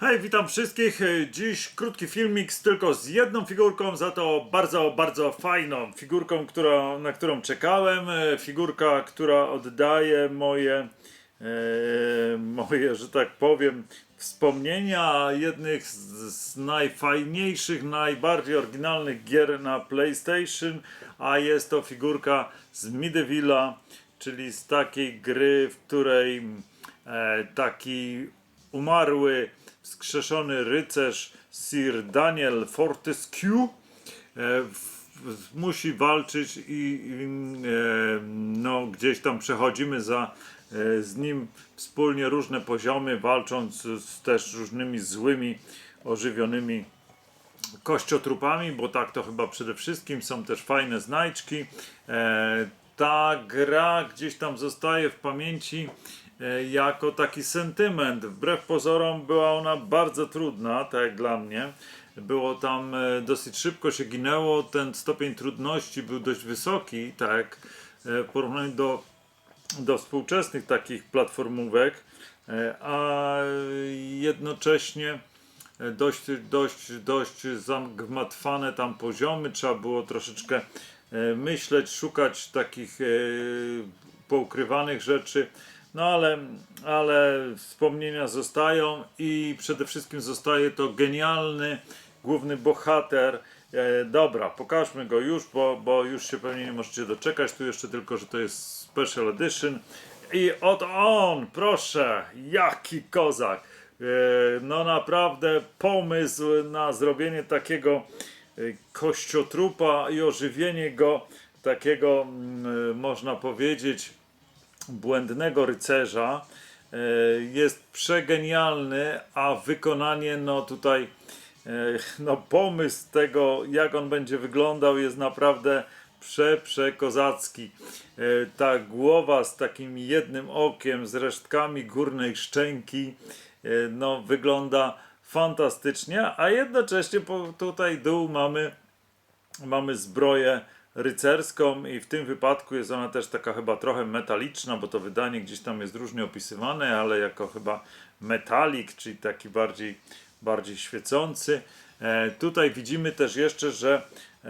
Hej, witam wszystkich. E, Dziś krótki filmik z tylko z jedną figurką, za to bardzo, bardzo fajną figurką, która, na którą czekałem. E, Figurka, która oddaje moje, e, moje, że tak powiem, wspomnienia jednych z, z najfajniejszych, najbardziej oryginalnych gier na PlayStation, a jest to figurka z Midevilla, czyli z takiej gry, w której e, taki umarły, wskrzeszony rycerz Sir Daniel Fortescue e, musi walczyć i, e, no, gdzieś tam przechodzimy za, e, z nim wspólnie różne poziomy, walcząc z, też różnymi złymi, ożywionymi kościotrupami, bo tak to chyba przede wszystkim są też fajne znajdźki. Ta gra gdzieś tam zostaje w pamięci jako taki sentyment. Wbrew pozorom była ona bardzo trudna, tak jak dla mnie. Było tam e, dosyć szybko się ginęło, ten stopień trudności był dość wysoki, tak e, w porównaniu do do współczesnych takich platformówek, e, a jednocześnie e, dość, dość, dość zagmatwane tam poziomy, trzeba było troszeczkę e, myśleć, szukać takich e, poukrywanych rzeczy, no ale, ale wspomnienia zostają i przede wszystkim zostaje to genialny główny bohater. E, dobra, pokażmy go już, bo, bo już się pewnie nie możecie doczekać. Tu jeszcze tylko, że to jest Special Edition. I oto on, proszę, jaki kozak. E, no naprawdę pomysł na zrobienie takiego e, kościotrupa i ożywienie go, takiego mm, można powiedzieć błędnego rycerza e, jest przegenialny, a wykonanie no tutaj e, no pomysł tego jak on będzie wyglądał jest naprawdę prze, przekozacki. E, Ta głowa z takim jednym okiem, z resztkami górnej szczęki no wygląda fantastycznie, a jednocześnie tutaj dół mamy mamy zbroję rycerską i w tym wypadku jest ona też taka chyba trochę metaliczna, bo to wydanie gdzieś tam jest różnie opisywane, ale jako chyba metalik, czyli taki bardziej, bardziej świecący. E, tutaj widzimy też jeszcze, że e,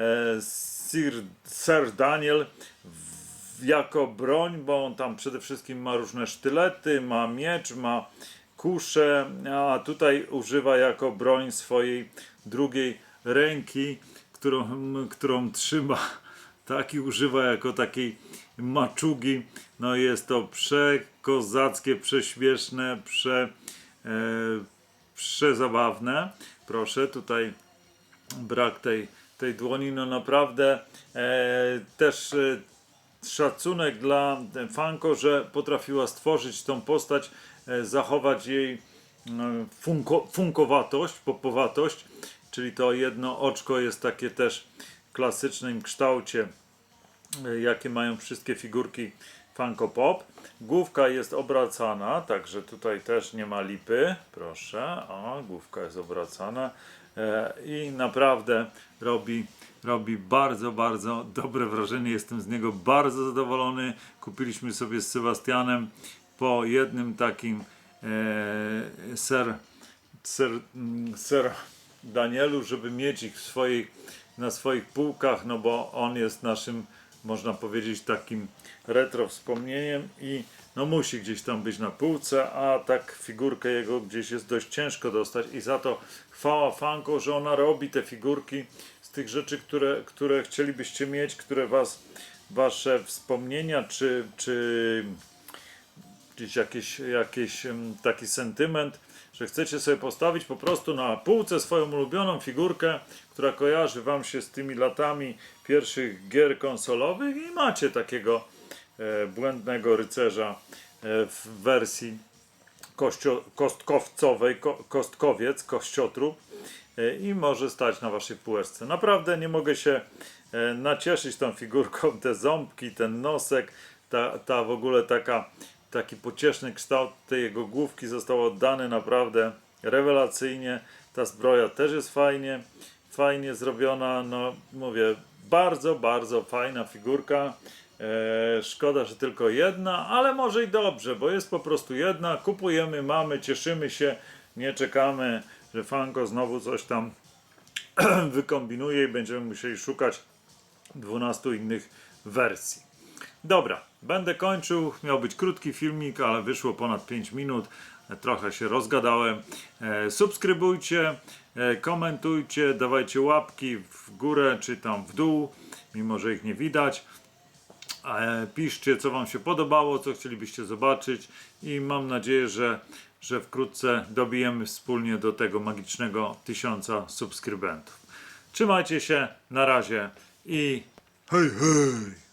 Sir, Sir Daniel w- jako broń, bo on tam przede wszystkim ma różne sztylety, ma miecz, ma kuszę, a tutaj używa jako broń swojej drugiej ręki, którą, którą trzyma, taki używa jako takiej maczugi. No jest to przekozackie, prześmieszne, prze, e, przezabawne. Proszę, tutaj brak tej, tej dłoni, no naprawdę e, też e, szacunek dla Fanko, że potrafiła stworzyć tą postać, e, zachować jej e, funko, funkowatość, popowatość, czyli to jedno oczko jest takie też klasycznym kształcie, e, jakie mają wszystkie figurki Funko Pop. Główka jest obracana, także tutaj też nie ma lipy. Proszę, o, główka jest obracana e, i naprawdę robi, robi bardzo, bardzo dobre wrażenie. Jestem z niego bardzo zadowolony. Kupiliśmy sobie z Sebastianem po jednym takim e, ser, ser, mm, ser Danielu, żeby mieć ich w swojej, na swoich półkach, no bo on jest naszym, można powiedzieć, takim retro wspomnieniem i no musi gdzieś tam być na półce, a tak figurkę jego gdzieś jest dość ciężko dostać i za to chwała Fanko, że ona robi te figurki z tych rzeczy, które, które chcielibyście mieć, które was, wasze wspomnienia czy, czy gdzieś jakiś, jakiś taki sentyment, że chcecie sobie postawić po prostu na półce swoją ulubioną figurkę, która kojarzy wam się z tymi latami pierwszych gier konsolowych i macie takiego e, błędnego rycerza e, w wersji kościo, kostkowcowej, ko, kostkowiec, kościotrup e, i może stać na waszej półeczce. Naprawdę nie mogę się e, nacieszyć tą figurką, te ząbki, ten nosek, ta, ta w ogóle taka, taki pocieszny kształt tej jego główki został oddany naprawdę rewelacyjnie. Ta zbroja też jest fajnie, fajnie zrobiona, no mówię, bardzo, bardzo fajna figurka. E, szkoda, że tylko jedna, ale może i dobrze, bo jest po prostu jedna. Kupujemy, mamy, cieszymy się. Nie czekamy, że Fanko znowu coś tam wykombinuje i będziemy musieli szukać 12 innych wersji. Dobra, będę kończył. Miał być krótki filmik, ale wyszło ponad 5 minut. Trochę się rozgadałem. E, subskrybujcie, e, komentujcie, dawajcie łapki w górę czy tam w dół, mimo że ich nie widać. E, Piszcie, co Wam się podobało, co chcielibyście zobaczyć, i mam nadzieję, że, że wkrótce dobijemy wspólnie do tego magicznego tysiąca subskrybentów. Trzymajcie się, na razie i hej, hej!